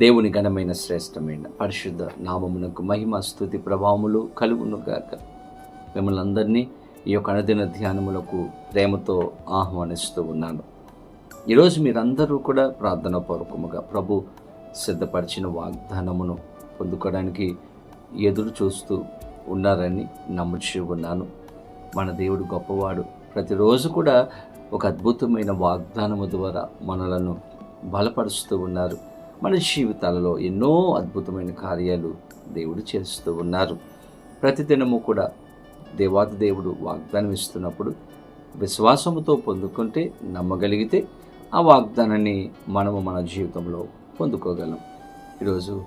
దేవుని ఘనమైన శ్రేష్టమైన పరిశుద్ధ నామమునకు మహిమ స్థుతి ప్రభావములు కలుగును గాక. మిమ్మల్ని అందరినీ ఈ యొక్క అనుదిన ధ్యానములకు ప్రేమతో ఆహ్వానిస్తూ ఉన్నాను. ఈరోజు మీరందరూ కూడా ప్రార్థన పూర్వకముగా ప్రభు సిద్ధపరిచిన వాగ్దానమును పొందుకోవడానికి ఎదురు చూస్తూ ఉన్నారని నమ్ముచూ ఉన్నాను. మన దేవుడు గొప్పవాడు. ప్రతిరోజు కూడా ఒక అద్భుతమైన వాగ్దానము ద్వారా మనలను బలపరుస్తూ ఉన్నారు. మన జీవితాలలో ఎన్నో అద్భుతమైన కార్యాలు దేవుడు చేస్తూ ఉన్నారు. ప్రతిదినము కూడా దేవాది దేవుడు వాగ్దానం ఇస్తున్నప్పుడు విశ్వాసముతో పొందుకుంటే నమ్మగలిగితే ఆ వాగ్దానాన్ని మనము మన జీవితంలో పొందుకోగలం. ఈరోజు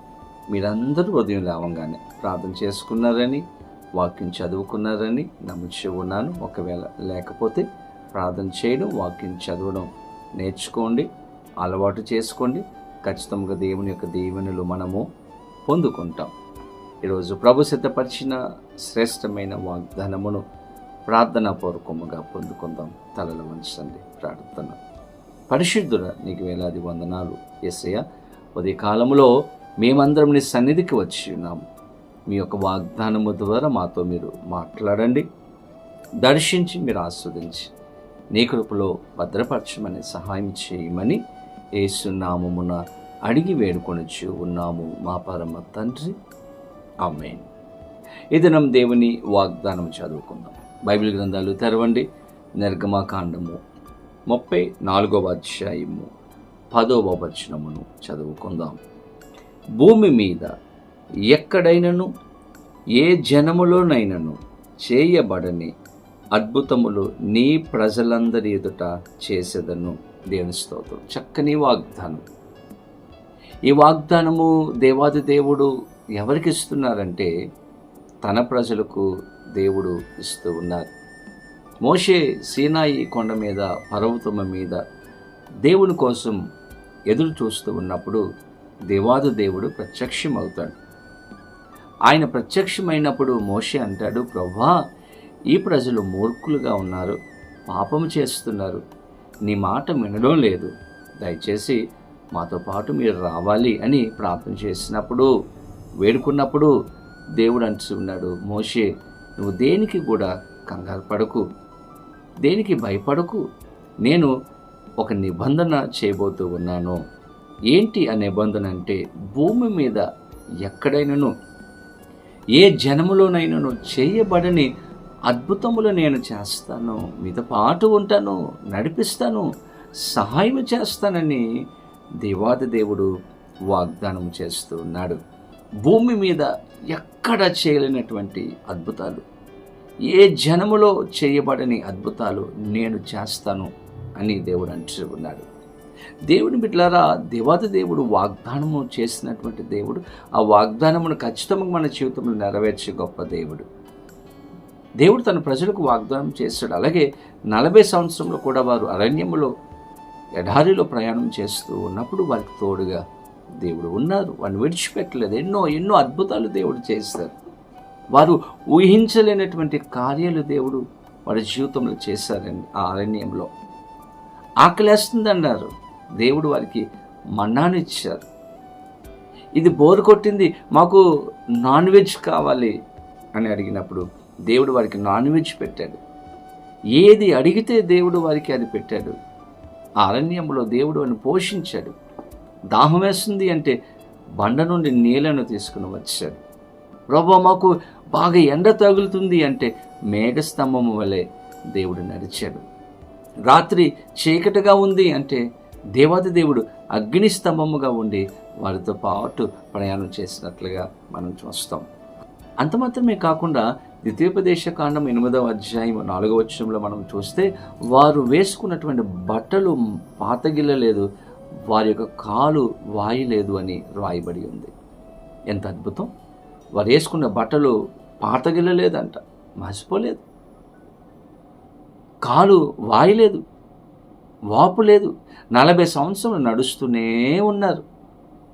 మీరందరూ ఉదయం లేవంగానే ప్రార్థన చేసుకున్నారని వాక్యం చదువుకున్నారని నమ్ముచి ఉన్నాను. ఒకవేళ లేకపోతే ప్రార్థన చేయడం వాక్యం చదవడం నేర్చుకోండి అలవాటు చేసుకోండి. ఖచ్చితంగా దేవుని యొక్క దీవెనలు మనము పొందుకుంటాం. ఈరోజు ప్రభు సిద్ధపరిచిన శ్రేష్టమైన వాగ్దానమును ప్రార్థనాపూర్వకముగా పొందుకుందాం. తలలు వంచండి. ప్రార్థన. పరిశుద్ధుడ నీకు వేలాది వందనాలు. ఎస్ఐ ఉదయ కాలంలో మేమందరం నీ సన్నిధికి వచ్చి ఉన్నాము మీ యొక్క వాగ్దానము ద్వారా మాతో మీరు మాట్లాడండి. దర్శించి మీరు ఆస్వాదించి నీ కృపలో భద్రపరచమని సహాయం చేయమని ఏసునామమున అడిగి వేడుకొనొచ్చు ఉన్నాము మా పరమ తండ్రి. అమ్మే ఇదనం దేవుని వాగ్దానం చదువుకుందాం. బైబిల్ గ్రంథాలు తెరవండి. నిర్గమాకాండము ముప్పై నాలుగవ అధ్యాయము పదవ వచనమును చదువుకుందాం. భూమి మీద ఎక్కడైనను ఏ జనములోనైనను చేయబడని అద్భుతములు నీ ప్రజలందరి ఎదుట చేసేదను. దేవుని స్తోత్రం. చక్కని వాగ్దానం. ఈ వాగ్దానము దేవాది దేవుడు ఎవరికి ఇస్తున్నారంటే తన ప్రజలకు దేవుడు ఇస్తూ ఉన్నారు. మోషే సీనాయి కొండ మీద పర్వతమ మీద దేవుని కోసం ఎదురు చూస్తూ ఉన్నప్పుడు దేవాది దేవుడు ప్రత్యక్షమవుతాడు. ఆయన ప్రత్యక్షమైనప్పుడు మోషే అంటాడు ప్రభా ఈ ప్రజలు మూర్ఖులుగా ఉన్నారు పాపము చేస్తున్నారు. నీ మాట వినడం లేదు. దయచేసి మాతో పాటు మీరు రావాలి అని ప్రార్థన చేసినప్పుడు వేడుకున్నప్పుడు దేవుడు అంటున్నాడు మోషే నువ్వు దేనికి కూడా కంగారు పడకు. దేనికి భయపడకు. నేను ఒక నిబంధన చేయబోతూ ఉన్నాను. ఏంటి ఆ నిబంధన అంటే భూమి మీద ఎక్కడైనాను ఏ జనములోనైనాను చేయబడని అద్భుతములు నేను చేస్తాను మీతో పాటు ఉంటాను నడిపిస్తాను సహాయం చేస్తానని దేవాది దేవుడు వాగ్దానం చేస్తూ ఉన్నాడు. భూమి మీద ఎక్కడ చేయలేనటువంటి అద్భుతాలు ఏ జనములో చేయబడని అద్భుతాలు నేను చేస్తాను అని దేవుడు అంటూ ఉన్నాడు. దేవుని బిడ్డలారా దేవాది దేవుడు వాగ్దానము చేసినటువంటి దేవుడు ఆ వాగ్దానమును ఖచ్చితంగా మన జీవితంలో నెరవేర్చే గొప్ప దేవుడు. దేవుడు తన ప్రజలకు వాగ్దానం చేస్తాడు. అలాగే నలభై సంవత్సరంలో కూడా వారు అరణ్యములో ఎడారిలో ప్రయాణం చేస్తూ ఉన్నప్పుడు వారికి తోడుగా దేవుడు ఉన్నారు. వాడిని విడిచిపెట్టలేదు. ఎన్నో ఎన్నో అద్భుతాలు దేవుడు చేస్తారు. వారు ఊహించలేనటువంటి కార్యాలు దేవుడు వారి జీవితంలో చేశారని ఆ అరణ్యంలో. ఆకలేస్తుందన్నారు. దేవుడు వారికి మన్నాను ఇచ్చారు. ఇది బోరు కొట్టింది. మాకు నాన్ వెజ్ కావాలి అని అడిగినప్పుడు దేవుడు వారికి నాన్ వెజ్ పెట్టాడు. ఏది అడిగితే దేవుడు వారికి అది పెట్టాడు. ఆ అరణ్యంలో దేవుడు అని పోషించాడు. దాహం వేస్తుంది అంటే బండ నుండి నీళ్ళను తీసుకుని వచ్చాడు. ప్రభా మాకు బాగా ఎండ తగులుతుంది అంటే మేఘస్తంభము వలె దేవుడు నడిచాడు. రాత్రి చీకటిగా ఉంది అంటే దేవాది దేవుడు అగ్ని స్తంభముగా ఉండి వారితో పాటు ప్రయాణం చేసినట్లుగా మనం చూస్తాం. అంత మాత్రమే కాకుండా ద్వితీయోపదేశ కాండం ఎనిమిదవ అధ్యాయం నాలుగవ వచ్చంలో మనం చూస్తే వారు వేసుకున్నటువంటి బట్టలు పాతగిల్లలేదు వారి యొక్క కాలు వాయలేదు అని రాయబడి ఉంది. ఎంత అద్భుతం! వారు వేసుకున్న బట్టలు పాతగిల్లలేదంట మర్చిపోలేదు కాలు వాయలేదు వాపు లేదు. నలభై సంవత్సరాలు నడుస్తూనే ఉన్నారు.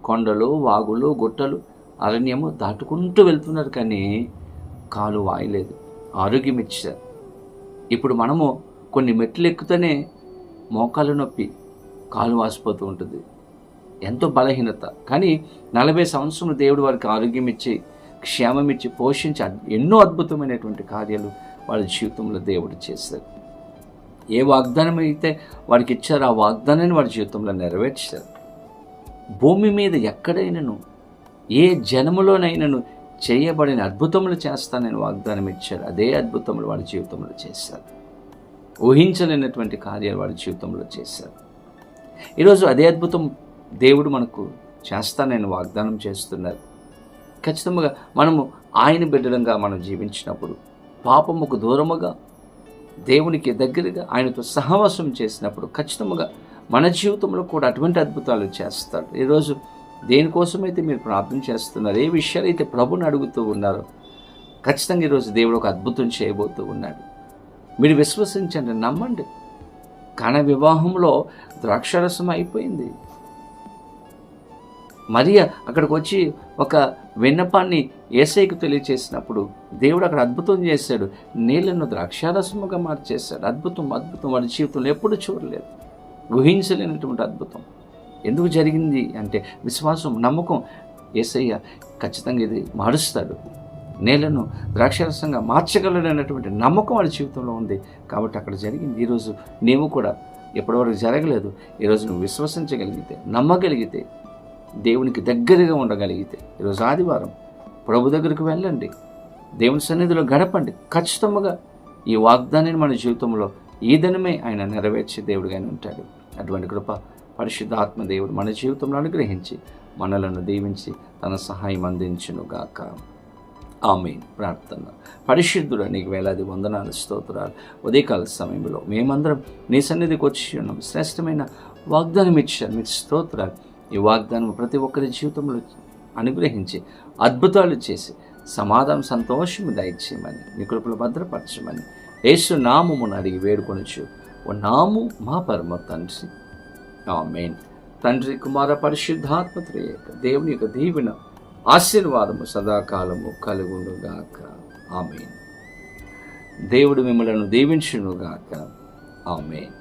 కొండలు వాగులు గుట్టలు అరణ్యము దాటుకుంటూ వెళ్తున్నారు కానీ కాలు వాయలేదు. ఆరోగ్యం ఇచ్చారు ఇప్పుడు మనము కొన్ని మెట్లు ఎక్కుతూనే మోకాలు నొప్పి కాలు వాసిపోతూ ఉంటుంది. ఎంతో బలహీనత. కానీ నలభై సంవత్సరం దేవుడు వారికి ఆరోగ్యం ఇచ్చి క్షేమం ఇచ్చి పోషించి ఎన్నో అద్భుతమైనటువంటి కార్యాలు వాళ్ళ జీవితంలో దేవుడు చేశారు. ఏ వాగ్దానం అయితే వాడికి ఇచ్చారో ఆ వాగ్దానాన్ని వాడి జీవితంలో నెరవేర్చారు. భూమి మీద ఎక్కడైనను ఏ జనములోనైనను చేయబడిన అద్భుతములు చేస్తానని వాగ్దానం ఇచ్చారు. అదే అద్భుతములు వాడి జీవితంలో చేశారు. ఊహించలేనటువంటి కార్యాలు వాడి జీవితంలో చేశారు. ఈరోజు అదే అద్భుతం దేవుడు మనకు చేస్తానని వాగ్దానం చేస్తున్నారు. ఖచ్చితంగా మనము ఆయన బిడ్డలంగా మనం జీవించినప్పుడు పాపముకు దూరముగా దేవునికి దగ్గరగా ఆయనతో సహవాసం చేసినప్పుడు ఖచ్చితంగా మన జీవితంలో కూడా అటువంటి అద్భుతాలు చేస్తాడు. ఈరోజు దేనికోసమైతే మీరు ప్రార్థన చేస్తున్నారు ఏ విషయాలు అయితే ప్రభుని అడుగుతూ ఉన్నారో ఖచ్చితంగా ఈరోజు దేవుడు ఒక అద్భుతం చేయబోతూ ఉన్నాడు. మీరు విశ్వసించండి నమ్మండి. కణ వివాహంలో ద్రాక్షరసం అయిపోయింది. మరియ అక్కడికి వచ్చి ఒక విన్నపాన్ని ఏసైకి తెలియచేసినప్పుడు దేవుడు అక్కడ అద్భుతం చేశాడు. నీళ్ళను ద్రాక్షారసముగా మార్చేశాడు. అద్భుతం అద్భుతం. వాడి జీవితంలో ఎప్పుడు చూడలేదు. ఊహించలేనటువంటి అద్భుతం. ఎందుకు జరిగింది అంటే విశ్వాసం నమ్మకం. ఏసయ్య ఖచ్చితంగా ఇది మారుస్తాడు. నేలను ద్రాక్షరసంగా మార్చగలడనేటువంటి నమ్మకం వాడి జీవితంలో ఉంది. కాబట్టి అక్కడ జరిగింది. ఈరోజు నీవు కూడా ఎప్పటివరకు జరగలేదు. ఈరోజు నువ్వు విశ్వసించగలిగితే నమ్మగలిగితే దేవునికి దగ్గరగా ఉండగలిగితే ఈరోజు ఆదివారం ప్రభు దగ్గరికి వెళ్ళండి. దేవుని సన్నిధిలో గడపండి. ఖచ్చితంగా ఈ వాగ్దానాన్ని మన జీవితంలో ఈ దినమే ఆయన నెరవేర్చే దేవుడిగానే ఉంటాడు. అటువంటి కృప పరిశుద్ధాత్మ దేవుడు మన జీవితంలో అనుగ్రహించి మనలను దీవించి తన సహాయం అందించును గాక. ఆమె ప్రార్థన. పరిశుద్ధుడు నీకు వేలాది వందనాలు స్తోత్రాలు. ఉదయకాల సమయంలో మేమందరం నీ సన్నిధికి వచ్చి ఉన్నాం. శ్రేష్టమైన వాగ్దానం ఇచ్చారు. మీకు స్తోత్రాలు. ఈ వాగ్దానం ప్రతి ఒక్కరి జీవితంలో అనుగ్రహించి అద్భుతాలు చేసి సమాధానం సంతోషము దయచేయమని మీ కృపలు భద్రపరచమని యేసు నామమును అడిగి వేడుకొనొచ్చు ఓ నాము మా పరమ తండ్రి. ఆమెన్. తండ్రి కుమార పరిశుద్ధాత్మత్రయ దేవుని యొక్క దీవెన ఆశీర్వాదము సదాకాలము కలుగునుగాక. ఆమెన్. దేవుడు మిమ్మలను దీవించునుగాక. ఆమెన్.